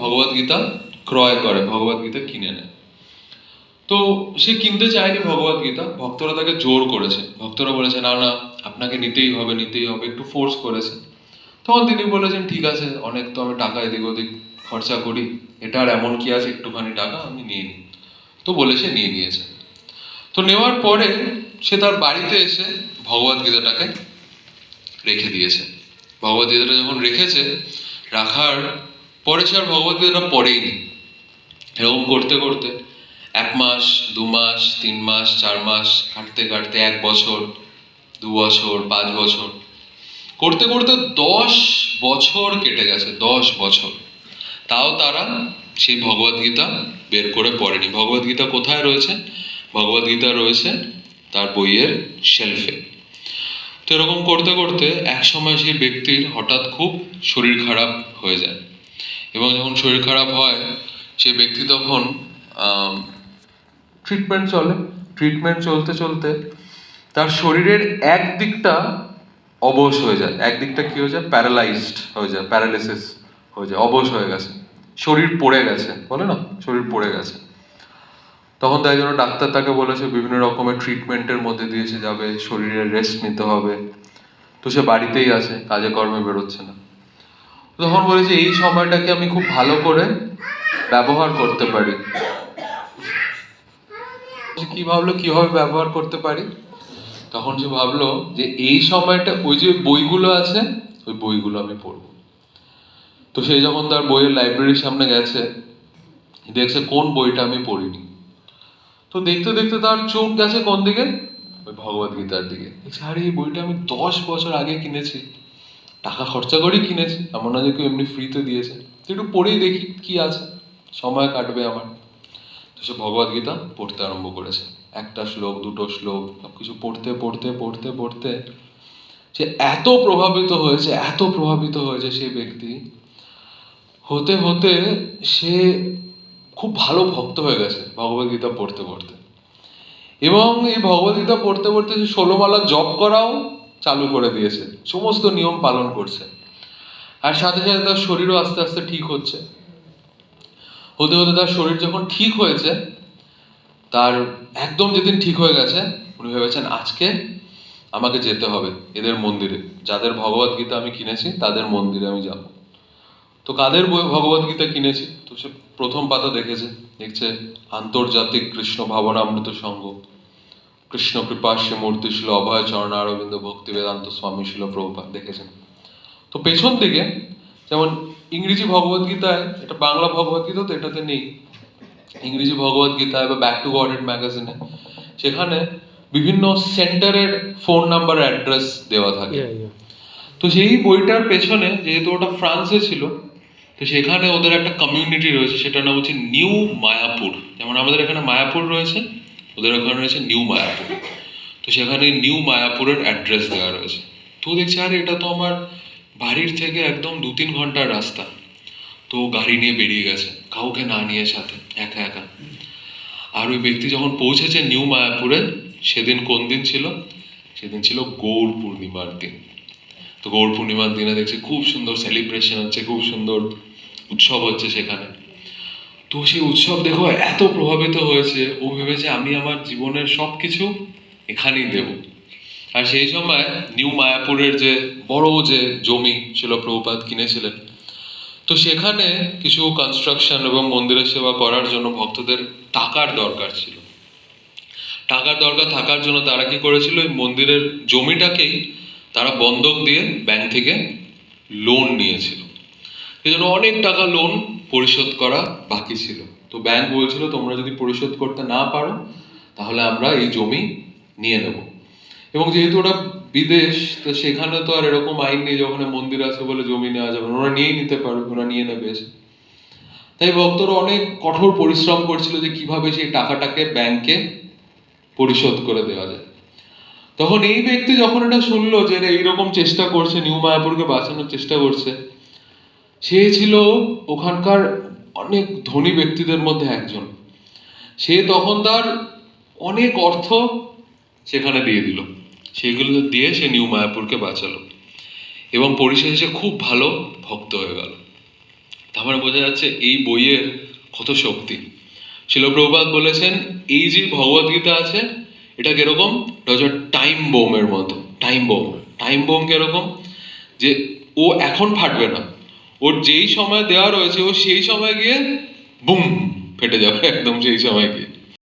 ভগবত গীতা ক্রয় করে ভগবত গীতা কিনে নেয়। তো সে কিনতে চায়নি ভগবত গীতা ভক্তরা তাকে জোর করেছে। ভক্তরা বলেছে, না না, আপনাকে নিতেই হবে নিতেই হবে, একটু ফোর্স করেছে। তখন তিনি বলেছেন, ঠিক আছে, অনেক তো আমি টাকা এদিক ওদিক খরচা করি এটা আর এমন কি আছে, একটুখানি টাকা আমি নিয়ে নিই। তো বলে সে নিয়ে নিয়েছে। তো নেওয়ার পরে সে তার বাড়িতে এসে ভগবত গীতাটাকে রেখে দিয়েছে। ভগবত গীতাটা যখন রেখেছে, রাখার পরে সে আর ভগবত গীতাটা পড়েইনি। এরকম করতে করতে এক মাস, দু মাস, তিন মাস, চার মাস কাটতে কাটতে এক বছর, দু বছর, পাঁচ বছর। করতে করতে দশ বছর কেটে গেছে, দশ বছর। তাও তারা সেই ভগবত গীতা বের করে পড়েনি। ভগবত গীতা কোথায় রয়েছে? ভগবত গীতা রয়েছে তার বইয়ের শেলফে। তো এরকম করতে করতে এক সময় সেই ব্যক্তির হঠাৎ খুব শরীর খারাপ হয়ে যায়। এবং যখন শরীর খারাপ হয় সেই ব্যক্তি তখন ট্রিটমেন্ট চলে। ট্রিটমেন্ট চলতে চলতে তার শরীরের এক দিকটা অবশ হয়ে যায়। এক দিকটা কি হয়ে যায়? প্যারালাইজড হয়ে যায় প্যারালাইসিস হয়ে যায়, অবশ হয়ে গেছে। শরীর পড়ে গেছে, বলে না? শরীর পড়ে গেছে। তখন তাই জন্য ডাক্তার তাকে বলেছে, বিভিন্ন রকমের ট্রিটমেন্টের মধ্যে দিয়ে সে যাবে শরীরের রেস্ট নিতে হবে। তো সে বাড়িতেই আছে, কাজে কর্মে বেরোচ্ছে না। তখন বলেছে এই সময়টাকে আমি খুব ভালো করে ব্যবহার করতে পারি। কি ভাবলো, কীভাবে ব্যবহার করতে পারি? তখন সে ভাবলো যে, এই সময়টা, ওই যে বইগুলো আছে, ওই বইগুলো আমি পড়ব। তো সে যখন তার বইয়ের লাইব্রেরির সামনে গেছে, দেখছে কোন বইটা আমি পড়িনি। তো দেখতে দেখতে তার চোখ গেছে কোন দিকে? ওই ভগবত গীতার দিকে আরে, এই বইটা আমি দশ বছর আগে কিনেছি। টাকা খরচা করেই কিনেছি, এমন না যে কেউ এমনি ফ্রিতে দিয়েছে। তো একটু পড়েই দেখি কি আছে, সময় কাটবে আমার। তো সে ভগবত গীতা পড়তে আরম্ভ করেছে। একটা শ্লোক, দুটো শ্লোক সব কিছু পড়তে পড়তে পড়তে পড়তে সে এত প্রভাবিত হয়েছে, এত প্রভাবিত হয়েছে সেই ব্যক্তি। হতে হতে সে খুব ভালো ভক্ত হয়ে গেছে ভগবত গীতা পড়তে পড়তে। এবং এই ভগবত গীতা পড়তে পড়তে সে ষোলোমালা জপ করাও চালু করে দিয়েছে সমস্ত নিয়ম পালন করছে আর সাথে সাথে তার শরীরও আস্তে আস্তে ঠিক হচ্ছে। হতে হতে তার শরীর যখন ঠিক হয়েছে, তার একদম যেদিন ঠিক হয়ে গেছে, উনি ভেবেছেন, আজকে আমাকে যেতে হবে এদের মন্দিরে। যাদের ভগবত গীতা আমি কিনেছি, তাদের মন্দিরে আমি যাব। তো কাদের ভগবত গীতা কিনেছি? তো সে প্রথম পাতা দেখেছে। দেখছে আন্তর্জাতিক কৃষ্ণ ভাবনামৃত সংঘ। কৃষ্ণ কৃপা সে মূর্তি ছিল অভয় চরণ অরবিন্দ ভক্তি বেদান্ত স্বামী ছিল প্রভুপাত দেখেছেন। তো পেছন দিকে যেমন ইংরেজি ভগবত গীতায় এটা বাংলা ভগবত গীতা তো এটাতে নেই। ইংরেজি ভগবত গীতায় বা ব্যাক টু গডেড ম্যাগাজিনে সেখানে বিভিন্ন সেন্টারের ফোন নাম্বার অ্যাড্রেস দেওয়া থাকে. তো সেই বইটার পেছনে যেহেতু ওটা ফ্রান্সে ছিল তো সেখানে ওদের একটা কমিউনিটি রয়েছে সেটার নাম হচ্ছে নিউ মায়াপুর। যেমন আমাদের এখানে মায়াপুর রয়েছে ওদের ওখানে রয়েছে নিউ মায়াপুর। তো সেখানে নিউ মায়াপুরের অ্যাড্রেস দেওয়া রয়েছে। তো দেখছি, আরে, এটা তো আমার বাড়ির থেকে একদম দু তিন ঘণ্টার রাস্তা। তো গাড়ি নিয়ে বেরিয়ে গেছে, কাউকে না নিয়ে সাথে, একা একা। আর ওই ব্যক্তি যখন পৌঁছেছে নিউ মায়াপুরে, সেদিন কোন দিন ছিল? সেদিন ছিল গৌর পূর্ণিমার দিন। তো গৌর পূর্ণিমার দিনে দেখছি খুব সুন্দর সেলিব্রেশন হচ্ছে, খুব সুন্দর উৎসব হচ্ছে সেখানে। তো সেই উৎসব দেখো এত প্রভাবিত হয়েছে, ও ভেবেছে আমি আমার জীবনের সব কিছু এখানেই দেব। আর সেই সময় নিউ মায়াপুরের যে বড় যে জমি ছিল প্রভুপাত কিনেছিলেন, তো সেখানে কিছু কনস্ট্রাকশন এবং মন্দিরের সেবা করার জন্য ভক্তদের টাকার দরকার ছিল। টাকার দরকার থাকার জন্য তারা কি করেছিল, ওই মন্দিরের জমিটাকেই তারা বন্ধক দিয়ে ব্যাংক থেকে লোন নিয়েছিল। এই জন্য অনেক টাকা লোন পরিশোধ করা বাকি ছিল। তো ব্যাংক বলছিল, তোমরা যদি পরিশোধ করতে না পারো, তাহলে আমরা এই জমি নিয়ে নেব। এবং যেহেতু ওটা বিদেশ, তো সেখানে তো আর এরকম আইন নেই ওখানে মন্দির আছে বলে জমি নেওয়া যাবে ওরা নিয়েই নিতে পারবে, ওরা নিয়ে নেবে। তাই ভক্তরা অনেক কঠোর পরিশ্রম করছিল যে কীভাবে সেই টাকাটাকে ব্যাংকে পরিশোধ করে দেওয়া যায়। তখন এই ব্যক্তি যখন এটা শুনলো যে এইরকম চেষ্টা করছে, নিউ মায়াপুরকে বাঁচানোর চেষ্টা করছে সে ছিল ওখানকার অনেক ধনী ব্যক্তিদের মধ্যে একজন। সে তখন তার অনেক অর্থ সেখানে দিয়ে দিল। সেগুলো দিয়ে সে নিউ মায়াপুরকে বাঁচালো এবং পরিশেষে খুব ভালো ভক্ত হয়ে গেল। তার মানে বোঝা যাচ্ছে এই বইয়ের কত শক্তি। শিলপ্রভুপাত বলেছেন, এই যে ভগবত গীতা আছে, এটা কীরকম? এটা হচ্ছে টাইম বোমের মতো টাইম বোম টাইম বোম কীরকম? যে ও এখন ফাটবে না। ওর যেই সময় দেওয়া রয়েছে, ও সেই সময় গিয়ে বুম, ফেটে যাবে, একদম সেই সময় গিয়ে।